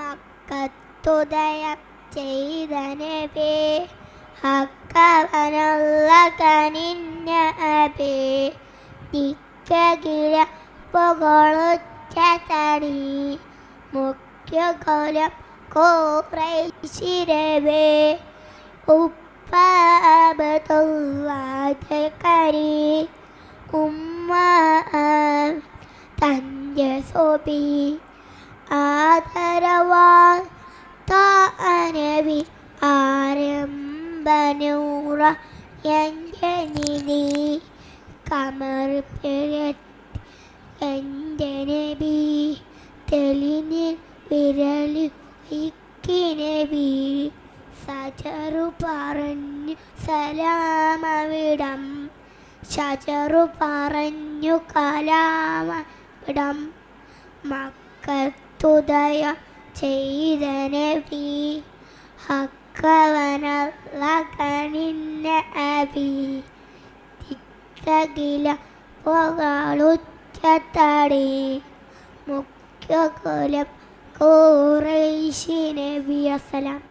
മക്കത്തുദയം ചെയ്ത നബി ഹക്കവനുള്ള കനിഞ്ഞ അബി ദിക്കകില പുകളുറ്റ തടി മുഖ്യകൊലം കോറൈശിരവേ ഉപ്പാബതുള്ളാതകരി ഉമ്മ തന്റെ സോബി ആദരവാൻ താനവി ആരംഭനൂറ എന്റെ നിധി കമർ എന്റെ നബി തെളിനിൽ വിരലി നബി സജറു പറഞ്ഞു സലാമവിടം. ഷജറു പറഞ്ഞു കലാമവിടം. മക്കത്തുദയ ചെയ്ത നബി ഹക്കവനല്ല അബി പുകളുറ്റത്തടി മുഖ്യകുലം കോറൈശി നബി അസലാം